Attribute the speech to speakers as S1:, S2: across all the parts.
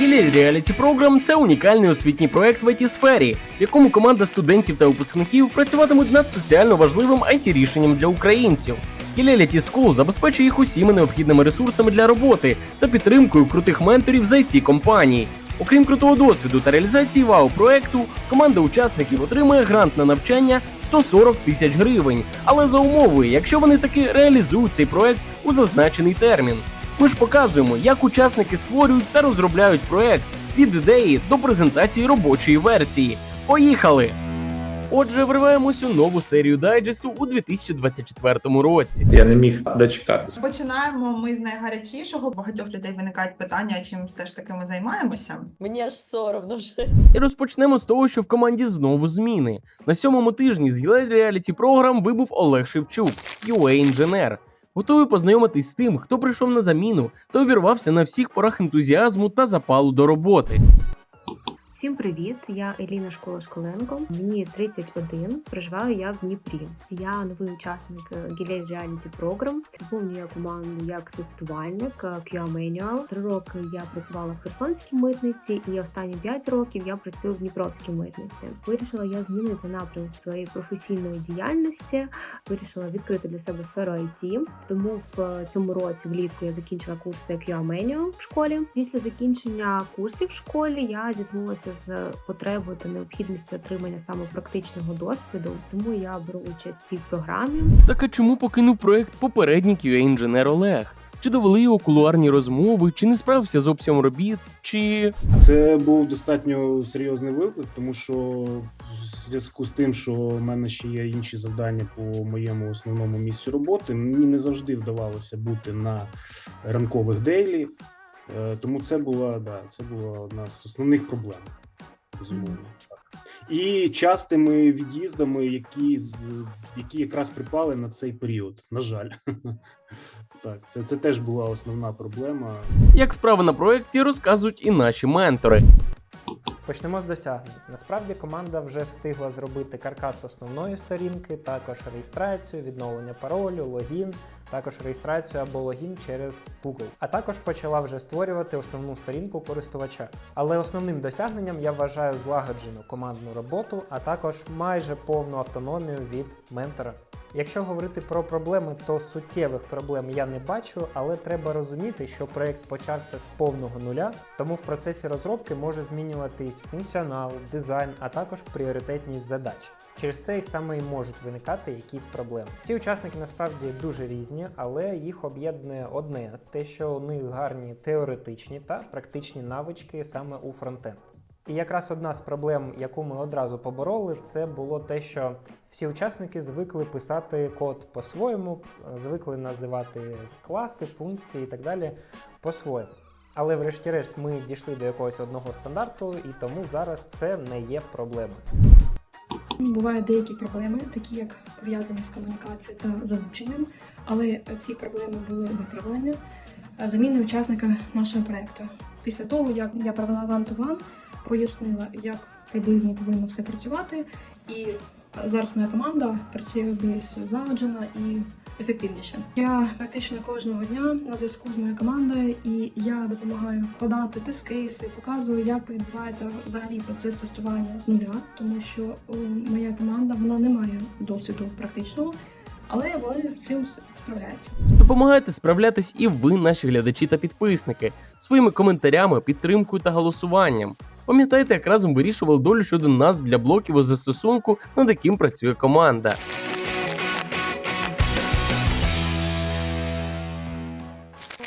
S1: Гілі реаліті програм – це унікальний освітній проект в it сфері, в якому команда студентів та випускників працюватимуть над соціально важливим it рішенням для українців. Гілеліті School забезпечує їх усіма необхідними ресурсами для роботи та підтримкою крутих менторів з it компаній. Окрім крутого досвіду та реалізації вау проекту, команда учасників отримує грант на навчання 140 тисяч гривень, але за умовою, якщо вони таки реалізують цей проект у зазначений термін. Ми ж показуємо, як учасники створюють та розробляють проект від ідеї до презентації робочої версії. Поїхали! Отже, вриваємось у нову серію дайджесту у 2024 році.
S2: Я не міг дочекатися.
S3: Починаємо ми з найгарячішого. Багатьох людей виникають питання, чим все ж таки ми займаємося.
S4: Мені аж соромно вже.
S1: І розпочнемо з того, що в команді знову зміни. На сьомому тижні з Реаліті програм вибув Олег Шевчук, UA інженер. Готовий познайомитись з тим, хто прийшов на заміну та увірвався на всіх порах ентузіазму та запалу до роботи.
S5: Всім привіт! Я Еліна Школа Школенко. Мені 31, проживаю я в Дніпрі. Я новий учасник Гілей Reality Program. Повню я команду як тестувальник е, QA Manual. Три роки я працювала в Херсонській митниці, і останні 5 років я працюю в Дніпровській митниці. Вирішила я змінити напрям своєї професійної діяльності. Вирішила відкрити для себе сферу IT. Тому в цьому році влітку я закінчила курси QA Manual в школі. Після закінчення курсів в школі я зіткнулася з потребою та необхідністю отримання саме практичного досвіду. Тому я беру участь в цій програмі.
S1: Так а чому покинув проект попередній QA інженер Олег? Чи довели його кулуарні розмови, чи не справився з обсягом робіт, чи
S6: Це був достатньо серйозний виклик, тому що в зв'язку з тим, що в мене ще є інші завдання по моєму основному місцю роботи, мені не завжди вдавалося бути на ранкових дейлі. Е, Тому це була да, це була одна з основних проблем. Безумовно. І частими від'їздами, які, з- які якраз припали на цей період. На жаль, так, це, це теж була основна проблема.
S1: як справи на проєкті розказують і наші ментори.
S7: Почнемо з досягнень. Насправді команда вже встигла зробити каркас основної сторінки, також реєстрацію, відновлення паролю, логін, також реєстрацію або логін через Google. А також почала вже створювати основну сторінку користувача. Але основним досягненням я вважаю злагоджену командну роботу, а також майже повну автономію від ментора. Якщо говорити про проблеми, то суттєвих проблем я не бачу, але треба розуміти, що проект почався з повного нуля, тому в процесі розробки може змінюватись функціонал, дизайн, а також пріоритетність задач. Через це і саме і можуть виникати якісь проблеми. Ці учасники насправді дуже різні, але їх об'єднує одне: те, що у них гарні теоретичні та практичні навички саме у фронтенд. І якраз одна з проблем, яку ми одразу побороли, це було те, що всі учасники звикли писати код по-своєму, звикли називати класи, функції і так далі по-своєму. Але врешті-решт ми дійшли до якогось одного стандарту, і тому зараз це не є проблемою.
S8: Бувають деякі проблеми, такі як пов'язані з комунікацією та залученням, але ці проблеми були виправлені е, заміною учасника нашого проекту. Після того, як я провела ван-ту-ван, пояснила, як приблизно повинно все працювати, і зараз моя команда працює більш злагоджено і ефективніше. Я практично кожного дня на зв'язку з моєю командою, і я допомагаю складати тест-кейси, показую, як відбувається взагалі процес тестування з нуля, тому що моя команда вона не має досвіду практичного, але вони з цим справляються.
S1: Допомагайте справлятись і ви, наші глядачі та підписники, своїми коментарями, підтримкою та голосуванням. Пам'ятайте, як разом вирішували долю щодо назв для блоків у застосунку, над яким працює команда.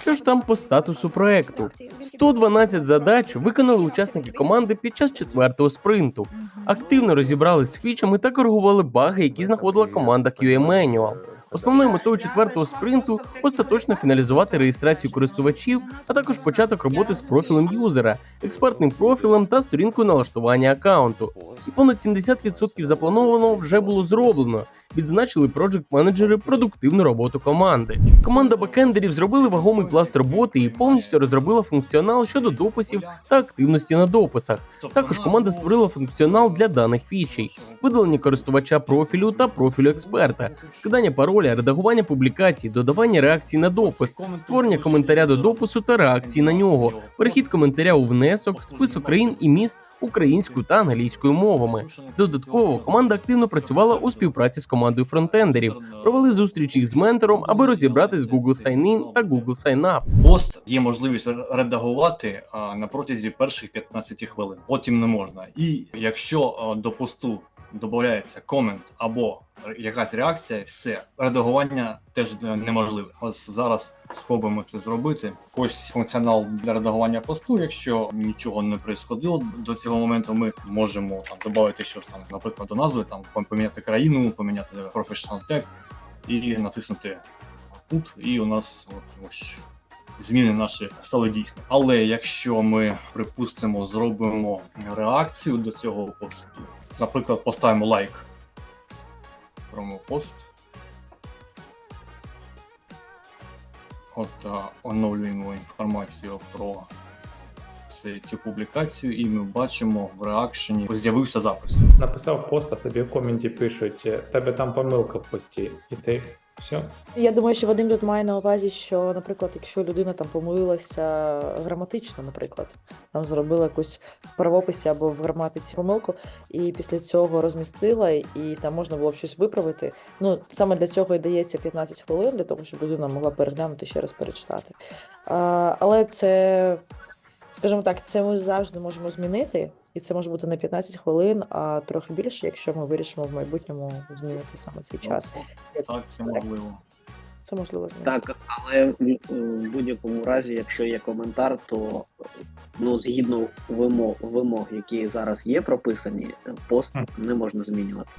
S1: Що ж там по статусу проекту? 112 задач виконали учасники команди під час четвертого спринту. Активно розібрались з фічами та коригували баги, які знаходила команда QA Manual. Основною метою четвертого спринту остаточно фіналізувати реєстрацію користувачів, а також початок роботи з профілем юзера, експертним профілем та сторінкою налаштування аккаунту. І понад 70% запланованого вже було зроблено. відзначили проджект-менеджери продуктивну роботу команди. Команда бекендерів зробили вагомий пласт роботи і повністю розробила функціонал щодо дописів та активності на дописах. Також команда створила функціонал для даних фічей, видалення користувача профілю та профілю експерта, скидання пароля, редагування публікацій, додавання реакцій на допис, створення коментаря до допису та реакції на нього, перехід коментаря у внесок, список країн і міст українською та англійською мовами. Додатково команда активно працювала у співпраці з командою фронтендерів, провели зустрічі з ментором, аби розібратись з Google Sign-In та Google Sign-Up.
S2: Пост є можливість редагувати на протязі перших 15 хвилин. Потім не можна. І якщо до посту додається комент або якась реакція, все редагування теж неможливе. Ось зараз спробуємо це зробити. Ось функціонал для редагування посту. Якщо нічого не происходило до цього моменту, ми можемо там додати щось там, наприклад, до назви, там поміняти країну, поміняти professional tag і натиснути тут. І у нас от ось зміни наші стали дійсними. Але якщо ми припустимо, зробимо реакцію до цього посту, наприклад, поставимо лайк промопост. От оновлюємо інформацію про цю публікацію, і ми бачимо в реакшені з'явився запис.
S4: написав пост, а тобі в коменті пишуть, «Е, тебе там помилка в пості, і ти все.
S9: Я думаю, що Вадим тут має на увазі, що, наприклад, якщо людина там помилилася граматично, наприклад, там зробила якусь в правописі або в граматиці помилку, і після цього розмістила, і там можна було б щось виправити. Ну саме для цього і дається 15 хвилин, для того, щоб людина могла переглянути ще раз перечитати. А, але це, скажімо так, це ми завжди можемо змінити. І це може бути не 15 хвилин, а трохи більше, якщо ми вирішимо в майбутньому змінити саме цей час.
S2: Так, це можливо.
S9: Це можливо змінити.
S10: Так, але в в будь-якому разі, якщо є коментар, то ну згідно вимог, вимог, які зараз є прописані, пост не можна змінювати.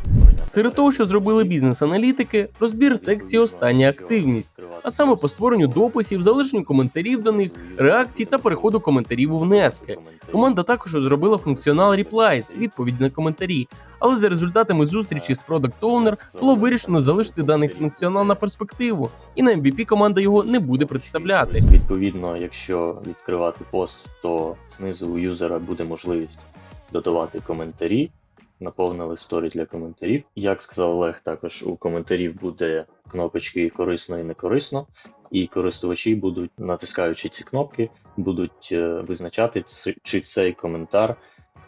S1: Серед того, що зробили бізнес-аналітики, розбір секції остання активність, а саме по створенню дописів, залишенню коментарів до них, реакцій та переходу коментарів у внески. Команда також розробила функціонал Replies – відповідь на коментарі. Але за результатами зустрічі з Product Owner було вирішено залишити даний функціонал на перспективу, і на MVP команда його не буде представляти.
S11: Відповідно, якщо відкривати пост, то знизу у юзера буде можливість додавати коментарі, наповнили сторі для коментарів. Як сказав Олег, також у коментарів буде кнопочки корисно і не корисно, і користувачі будуть, натискаючи ці кнопки, будуть е, визначати, чи цей коментар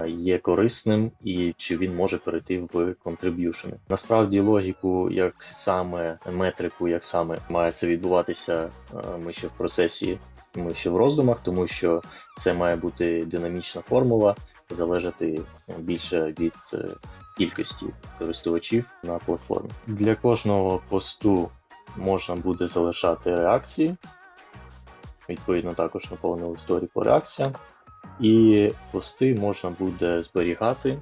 S11: є корисним і чи він може перейти в контриб'юшени. Насправді логіку, як саме метрику, як саме має це відбуватися, е, ми ще в процесі, ми ще в роздумах, тому що це має бути динамічна формула, залежати більше від е, кількості користувачів на платформі. Для кожного посту можна буде залишати реакції. Відповідно, також наповнили сторі по реакціям. І пости можна буде зберігати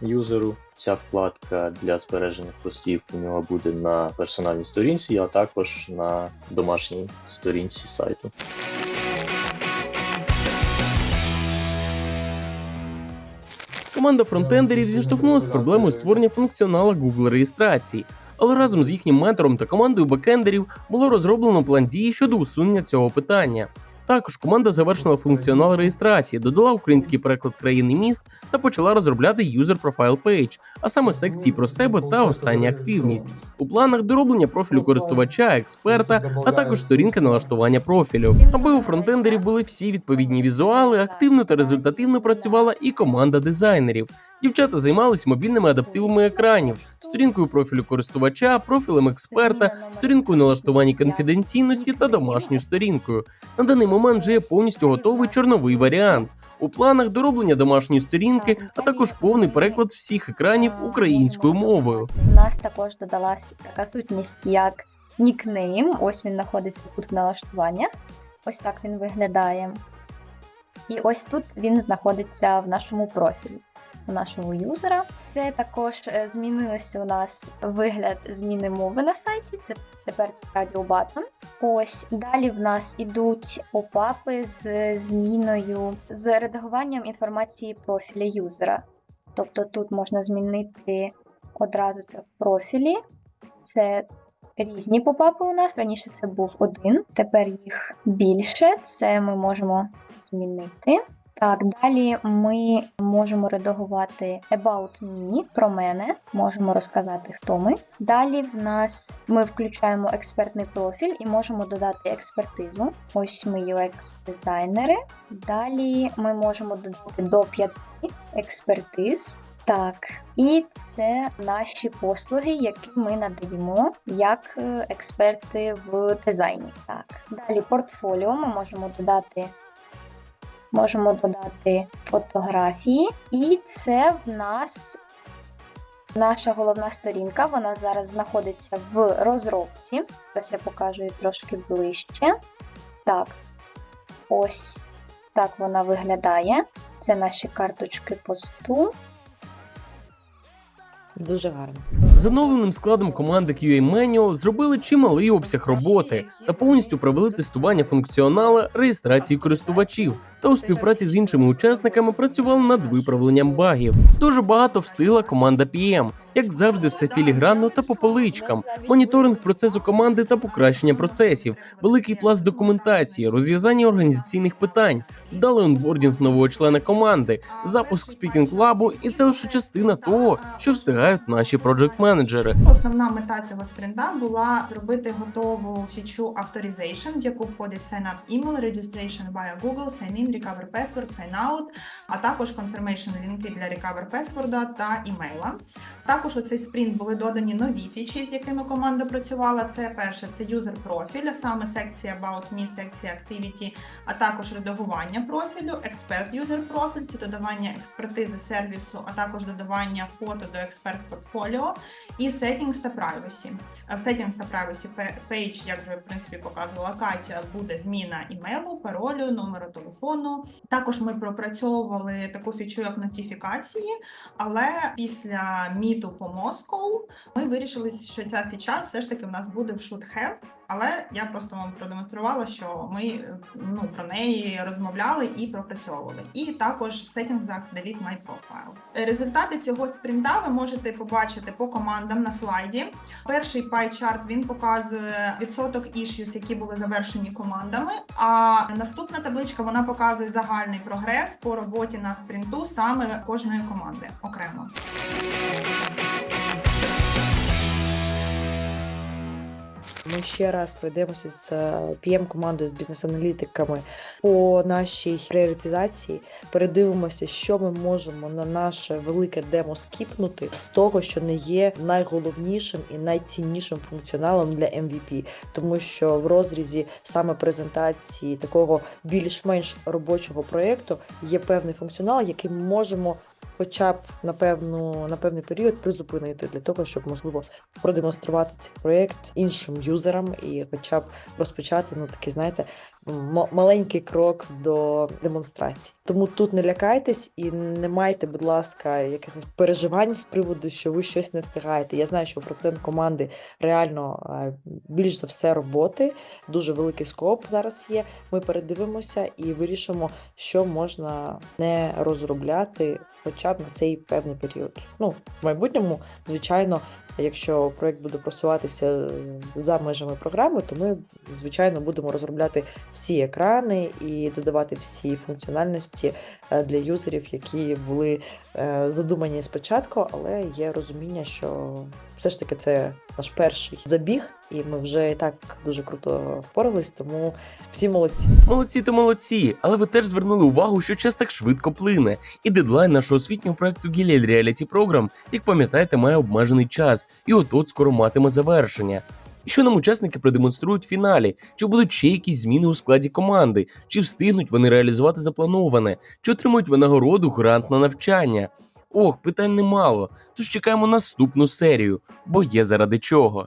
S11: юзеру. Ця вкладка для збереження постів у нього буде на персональній сторінці, а також на домашній сторінці сайту.
S1: Команда фронтендерів зіштовхнулася з проблемою створення функціонала Google реєстрації, але разом з їхнім ментором та командою бекендерів було розроблено план дії щодо усунення цього питання. Також команда завершила функціонал реєстрації, додала український переклад країн і міст та почала розробляти User Profile Page, а саме секції про себе та остання активність. У планах дороблення профілю користувача, експерта, а також сторінки налаштування профілю. Аби у фронтендерів були всі відповідні візуали, активно та результативно працювала і команда дизайнерів. Дівчата займались мобільними адаптивами екранів, сторінкою профілю користувача, профілем експерта, сторінкою налаштування конфіденційності та домашньою сторінкою. На даний момент вже є повністю готовий чорновий варіант. У планах дороблення домашньої сторінки, а також повний переклад всіх екранів українською мовою.
S12: У нас також додалась така сутність, як нікнейм. Ось він знаходиться тут в налаштуваннях. Ось так він виглядає. І ось тут він знаходиться в нашому профілі у нашого юзера. Це також е, змінилося у нас вигляд зміни мови на сайті. Це тепер це Radio Button. Ось далі в нас ідуть попапи з зміною з редагуванням інформації профіля юзера. Тобто тут можна змінити одразу це в профілі. це різні попапи у нас. Раніше це був один, тепер їх більше. Це ми можемо змінити. Так, далі ми можемо редагувати About Me про мене, можемо розказати, хто ми. Далі в нас ми включаємо експертний профіль і можемо додати експертизу. Ось ми UX-дизайнери. Далі ми можемо додати до 5 експертиз. Так, і це наші послуги, які ми надаємо як е, експерти в дизайні. Так, далі портфоліо ми можемо додати можемо додати фотографії, і це в нас наша головна сторінка. Вона зараз знаходиться в розробці. Зараз я покажу її трошки ближче. Так, ось так вона виглядає. Це наші карточки посту.
S9: Дуже гарно.
S1: З оновленим складом команди QA Manual зробили чималий обсяг роботи та повністю провели тестування функціонала реєстрації користувачів та у співпраці з іншими учасниками працювали над виправленням багів. Дуже багато встигла команда PM, як завжди, все філігранно та по поличкам, моніторинг процесу команди та покращення процесів, великий пласт документації, розв'язання організаційних питань, вдалий онбордінг нового члена команди, запуск спікінг лабу, і це лише частина того, що встигають наші проджект-менеджери.
S3: Основна мета цього спринта була зробити готову фічу Authorization, в яку входить Sign Up Email, Registration Google, Sign Recover Password, Sign Out, а також Confirmation лінки для Recover Password та імейла. Також у цей спринт були додані нові фічі, з якими команда працювала. Це перше, це юзер профіль, саме секція About Me, секція Activity, а також редагування профілю, експерт юзер профіль, це додавання експертизи сервісу, а також додавання фото до експерт портфоліо і Settings та Privacy. В Settings та Privacy page, як вже в принципі показувала Катя, буде зміна імейлу, паролю, номеру телефону. Також ми пропрацьовували таку фічу, як нотифікації, але після міту по Moscow ми вирішили, що ця фіча все ж таки в нас буде в should have. Але я просто вам продемонструвала, що ми е, ну про неї розмовляли і пропрацьовували. І також в сеттінгах Delete My Profile. Результати цього спринта ви можете побачити по командам на слайді. Перший пай-чарт він показує відсоток issues, які були завершені командами. А наступна табличка вона показує загальний прогрес по роботі на спринту саме кожної команди окремо.
S9: Ми ще раз пройдемося з pm командою з бізнес-аналітиками по нашій пріоритизації. Передивимося, що ми можемо на наше велике демо скіпнути з того, що не є найголовнішим і найціннішим функціоналом для MVP. тому що в розрізі саме презентації такого більш-менш робочого проєкту є певний функціонал, який ми можемо. Хоча б напевно на певний період призупинити для того, щоб можливо продемонструвати цей проєкт іншим юзерам і, хоча б розпочати ну такий, знаєте, маленький крок до демонстрації. Тому тут не лякайтесь і не майте, будь ласка, якихось переживань з приводу, що ви щось не встигаєте. Я знаю, що у фронтенд команди реально більш за все роботи, дуже великий скоп зараз є. Ми передивимося і вирішимо, що можна не розробляти, хоча б на цей певний період. Ну, в майбутньому, звичайно, якщо проект буде просуватися за межами програми, то ми, звичайно, будемо розробляти всі екрани і додавати всі функціональності е, для юзерів, які були е, задумані спочатку, але є розуміння, що все ж таки це наш перший забіг, і ми вже і так дуже круто впорались, тому всі молодці.
S1: Молодці то молодці, але ви теж звернули увагу, що час так швидко плине, і дедлайн нашого освітнього проекту Gileel Reality Program, як пам'ятаєте, має обмежений час, і от-от скоро матиме завершення. Що нам учасники продемонструють в фіналі? Чи будуть ще якісь зміни у складі команди? Чи встигнуть вони реалізувати заплановане? Чи отримують винагороду грант на навчання? Ох, питань немало. Тож чекаємо наступну серію, бо є заради чого.